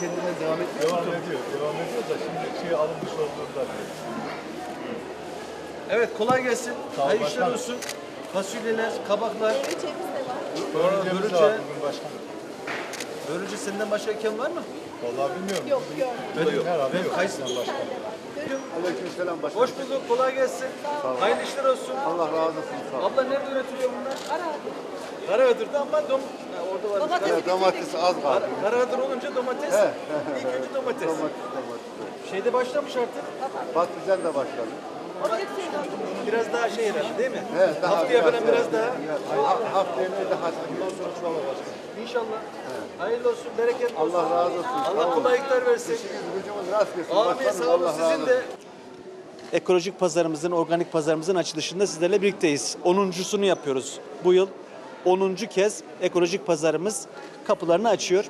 kendinden devam etmiyor Devam mu? ediyor, devam ediyor da şimdi şey alınmış olduğunda Evet kolay gelsin. Sağ ol Hayırlı işler başkanım. olsun. Fasulyeler, kabaklar. Börülcemiz de var. Börülce. de var bugün başkanım. Böylece senden başka eken var mı? Vallahi bilmiyorum. Yok yok. Benim yok. herhalde Benim yok. Var. Aleykümselam başkanım. Hoş bulduk, kolay gelsin. Hayırlı işler olsun. Allah razı olsun. Sağ olun. Abla nerede üretiliyor bunlar? Aradı. Karaödür'de ama dom... Ha, orada var. Domates Evet, domates az kaldı. Kara- Karaödür olunca domates. He. İlk önce domates. Domates, domates. Şeyde başlamış artık. Patlıcan da başladı. Ama biraz daha şey herhalde değil mi? He, daha Haftaya falan biraz daha. Ha- Haftaya ne daha İnşallah. Hayırlı olsun, bereketli olsun. Allah razı olsun. Allah kolaylıklar versin. İşiniz gücümüz rast gelsin. Amin başkanım. sağ olun Allah razı sizin de. Ekolojik pazarımızın, organik pazarımızın açılışında sizlerle birlikteyiz. 10.sunu yapıyoruz bu yıl. 10. kez ekolojik pazarımız kapılarını açıyor.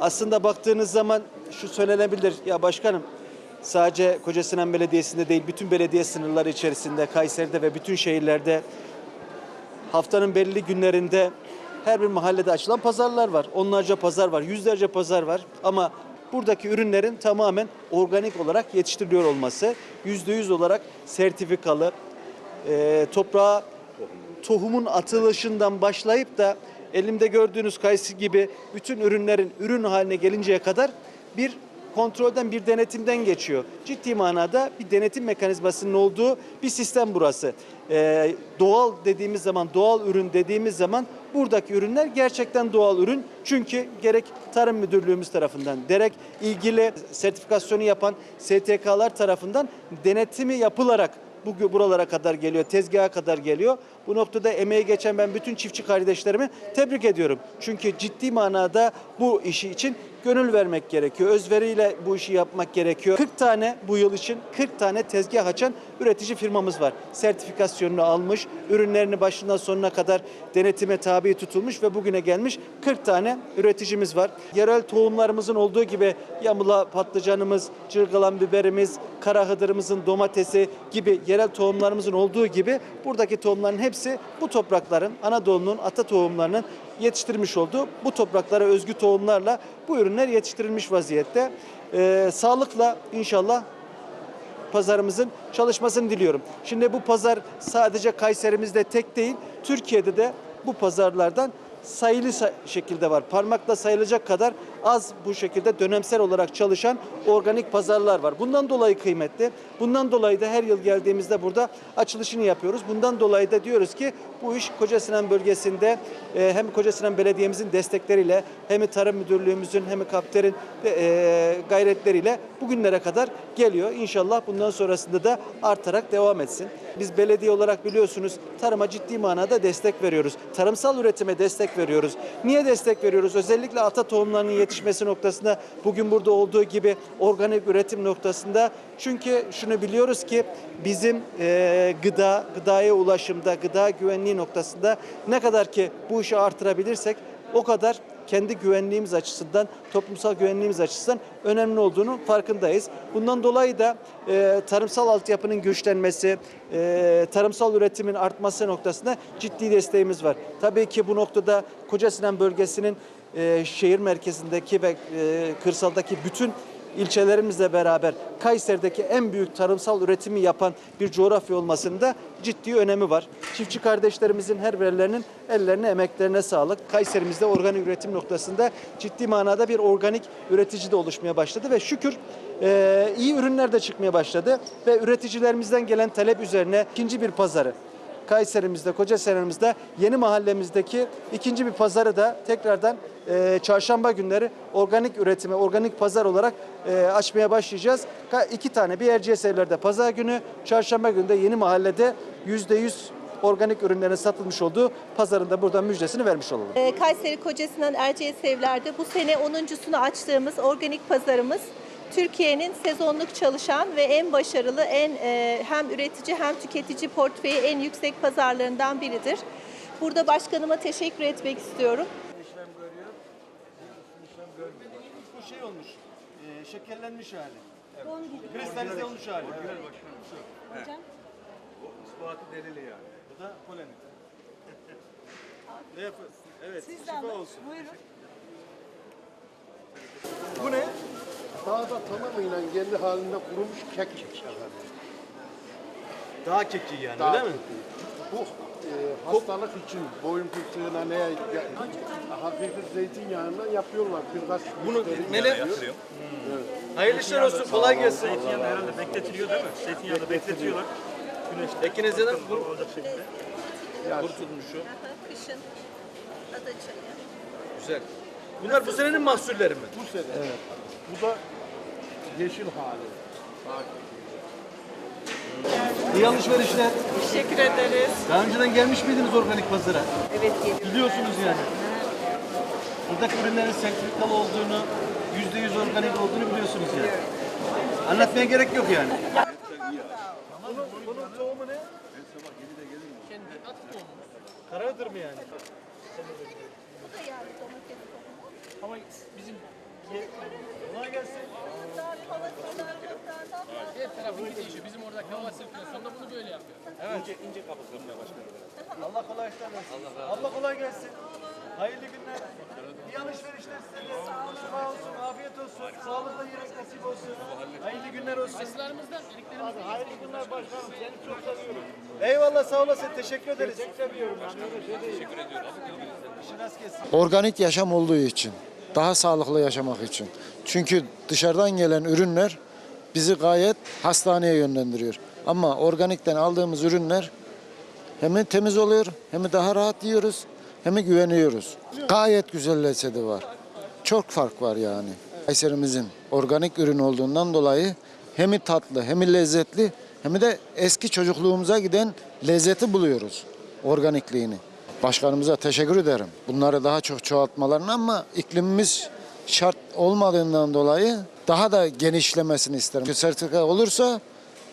Aslında baktığınız zaman şu söylenebilir. Ya başkanım sadece Kocasinan Belediyesi'nde değil bütün belediye sınırları içerisinde Kayseri'de ve bütün şehirlerde haftanın belirli günlerinde her bir mahallede açılan pazarlar var. Onlarca pazar var, yüzlerce pazar var. Ama buradaki ürünlerin tamamen organik olarak yetiştiriliyor olması, yüzde yüz olarak sertifikalı, e, toprağa tohumun atılışından başlayıp da elimde gördüğünüz kayısı gibi bütün ürünlerin ürün haline gelinceye kadar bir kontrolden bir denetimden geçiyor. Ciddi manada bir denetim mekanizmasının olduğu bir sistem burası. Ee, doğal dediğimiz zaman, doğal ürün dediğimiz zaman buradaki ürünler gerçekten doğal ürün. Çünkü gerek Tarım Müdürlüğümüz tarafından, gerek ilgili sertifikasyonu yapan STK'lar tarafından denetimi yapılarak bu buralara kadar geliyor, tezgaha kadar geliyor. Bu noktada emeği geçen ben bütün çiftçi kardeşlerimi tebrik ediyorum. Çünkü ciddi manada bu işi için gönül vermek gerekiyor. Özveriyle bu işi yapmak gerekiyor. 40 tane bu yıl için 40 tane tezgah açan üretici firmamız var. Sertifikasyonunu almış, ürünlerini başından sonuna kadar denetime tabi tutulmuş ve bugüne gelmiş 40 tane üreticimiz var. Yerel tohumlarımızın olduğu gibi yamula patlıcanımız, cırgalan biberimiz, kara hıdırımızın domatesi gibi yerel tohumlarımızın olduğu gibi buradaki tohumların hepsi bu toprakların, Anadolu'nun ata tohumlarının yetiştirmiş olduğu bu topraklara özgü tohumlarla bu ürünler yetiştirilmiş vaziyette. Ee, sağlıkla inşallah pazarımızın çalışmasını diliyorum. Şimdi bu pazar sadece Kayserimizde tek değil, Türkiye'de de bu pazarlardan sayılı sa- şekilde var. Parmakla sayılacak kadar az bu şekilde dönemsel olarak çalışan organik pazarlar var. Bundan dolayı kıymetli. Bundan dolayı da her yıl geldiğimizde burada açılışını yapıyoruz. Bundan dolayı da diyoruz ki bu iş Kocasinan bölgesinde e, hem Kocasinan Belediye'mizin destekleriyle hem Tarım Müdürlüğümüzün hem Kapter'in e, gayretleriyle bugünlere kadar geliyor. İnşallah bundan sonrasında da artarak devam etsin. Biz belediye olarak biliyorsunuz tarıma ciddi manada destek veriyoruz. Tarımsal üretime destek veriyoruz. Niye destek veriyoruz? Özellikle ata tohumlarının yetişmesi noktasında bugün burada olduğu gibi organik üretim noktasında. Çünkü şunu biliyoruz ki bizim e, gıda, gıdaya ulaşımda, gıda güvenliği noktasında ne kadar ki bu işi artırabilirsek o kadar kendi güvenliğimiz açısından, toplumsal güvenliğimiz açısından önemli olduğunu farkındayız. Bundan dolayı da e, tarımsal altyapının güçlenmesi, e, tarımsal üretimin artması noktasında ciddi desteğimiz var. Tabii ki bu noktada Kocasinan bölgesinin e, şehir merkezindeki ve e, kırsaldaki bütün ilçelerimizle beraber Kayseri'deki en büyük tarımsal üretimi yapan bir coğrafya olmasının da ciddi önemi var. Çiftçi kardeşlerimizin her birilerinin ellerine, emeklerine sağlık. Kayserimizde organik üretim noktasında ciddi manada bir organik üretici de oluşmaya başladı ve şükür e, iyi ürünler de çıkmaya başladı ve üreticilerimizden gelen talep üzerine ikinci bir pazarı Kayserimizde, Kocaeli'mizde, yeni mahallemizdeki ikinci bir pazarı da tekrardan e, çarşamba günleri organik üretime, organik pazar olarak e, açmaya başlayacağız. Ka- İki tane bir Erciyes evlerde pazar günü, çarşamba günü de yeni mahallede yüzde yüz organik ürünlerin satılmış olduğu pazarında buradan müjdesini vermiş olalım. Ee, Kayseri Kocasinan Erciyes Evler'de bu sene 10.sunu açtığımız organik pazarımız Türkiye'nin sezonluk çalışan ve en başarılı, en e, hem üretici hem tüketici portföyü en yüksek pazarlarından biridir. Burada başkanıma teşekkür etmek istiyorum. İşlem görüyor, işlem. Bu şey olmuş, şekerlenmiş hali. Kristalize olmuş hali. Güzel başkanım şu. Hocam. İspatı delili yani. Bu da poleni. ne yapıyorsun? Evet, Siz şifa olsun. Buyurun. Bu ne? Dağda tamamıyla kendi halinde kurumuş kek efendim. Dağ keki yani Dağ öyle mi? Bu e, hastalık için boyun fıtığına ne ya- hafif zeytinyağından yapıyorlar. Birkaç Bunu müşteri nele? geliyor. Hayırlı işler olsun. Kolay gelsin. Zeytinyağında herhalde bekletiliyor değil mi? Zeytinyağında bekletiyorlar. Güneşte Ekinizde de bu olacak şekilde. Kışın ada çayı. Güzel. Bunlar bu senenin mahsulleri mi? Bu sene. Evet. Bu da yeşil hali. İyi alışverişler. Teşekkür ederiz. Daha önceden gelmiş miydiniz organik pazara? Evet geliyoruz. Biliyorsunuz yani. Buradaki ürünlerin sertifikalı olduğunu, yüzde yüz organik olduğunu biliyorsunuz yani. Anlatmaya gerek yok yani. Bunun, bunun tohumu ne? Karadır mı yani? Bu da yani domates tohumu. Ama bizim kolay gelsin. Toprağından Her tarafı değişiyor. Bizim oradaki hava sirkülasyonda bunu böyle yapıyor. İnce, ince kabuklarına başkanım. Allah kolaylıklar versin. Allah, kolay gelsin. Hayırlı günler. İyi alışverişler size de. Sağ olsun, afiyet olsun. Sağlıkla yemek nasip olsun. Hayırlı günler olsun. Kıslarımızdan, eriklerimizden. Hayırlı günler başkanım. Seni çok seviyorum. Eyvallah sağ olasın. Teşekkür ederiz. Çok seviyorum. Teşekkür ediyorum. İşin rast gelsin. organik yaşam olduğu için, daha sağlıklı yaşamak için. Çünkü dışarıdan gelen ürünler bizi gayet hastaneye yönlendiriyor. Ama organikten aldığımız ürünler hem temiz oluyor, hem daha rahat yiyoruz, hem güveniyoruz. Gayet güzel lezzeti var. Çok fark var yani. Kayserimizin organik ürün olduğundan dolayı hem tatlı, hem lezzetli, hem de eski çocukluğumuza giden lezzeti buluyoruz. Organikliğini. Başkanımıza teşekkür ederim. Bunları daha çok çoğaltmalarını ama iklimimiz şart olmadığından dolayı daha da genişlemesini isterim. Sertifika olursa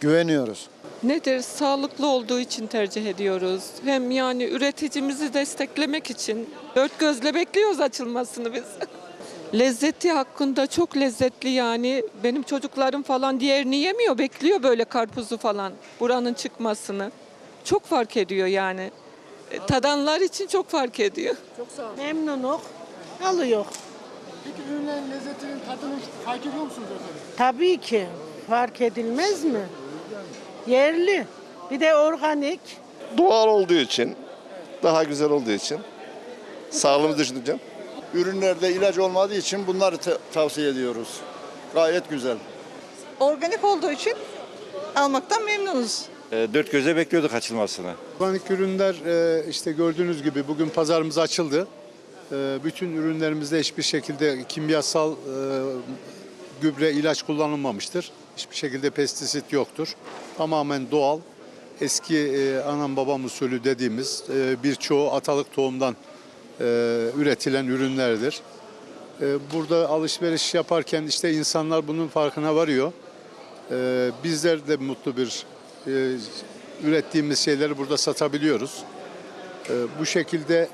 güveniyoruz. Nedir? Sağlıklı olduğu için tercih ediyoruz. Hem yani üreticimizi desteklemek için dört gözle bekliyoruz açılmasını biz. Lezzeti hakkında çok lezzetli yani. Benim çocuklarım falan diğerini yemiyor, bekliyor böyle karpuzu falan. Buranın çıkmasını. Çok fark ediyor yani. E, Tadanlar için çok fark ediyor. Memnunuk. Alıyor. Peki ürünlerin lezzetinin tadını fark ediyor musunuz efendim? Tabii ki. Fark edilmez mi? Yerli. Bir de organik. doğal olduğu için, daha güzel olduğu için sağlığımızı düşüneceğim. Ürünlerde ilaç olmadığı için bunları te- tavsiye ediyoruz. Gayet güzel. Organik olduğu için almaktan memnunuz. Dört göze bekliyorduk açılmasını. Organik ürünler e, işte gördüğünüz gibi bugün pazarımız açıldı. E, Bütün ürünlerimizde hiçbir şekilde kimyasal e, gübre, ilaç kullanılmamıştır. Hiçbir şekilde pestisit yoktur. Tamamen doğal, eski e, anam babam usulü dediğimiz e, birçoğu atalık tohumdan e, üretilen ürünlerdir. E, Burada alışveriş yaparken işte insanlar bunun farkına varıyor. E, Bizler de mutlu bir e, ürettiğimiz şeyleri burada satabiliyoruz. E, Bu şekilde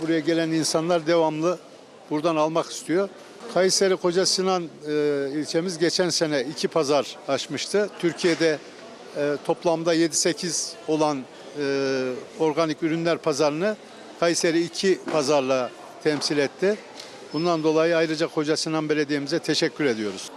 buraya gelen insanlar devamlı buradan almak istiyor. Kayseri Koca Sinan e, ilçemiz geçen sene iki pazar açmıştı. Türkiye'de toplamda 7-8 olan organik ürünler pazarını Kayseri iki pazarla temsil etti. Bundan dolayı ayrıca Koca Sinan Belediye'mize teşekkür ediyoruz.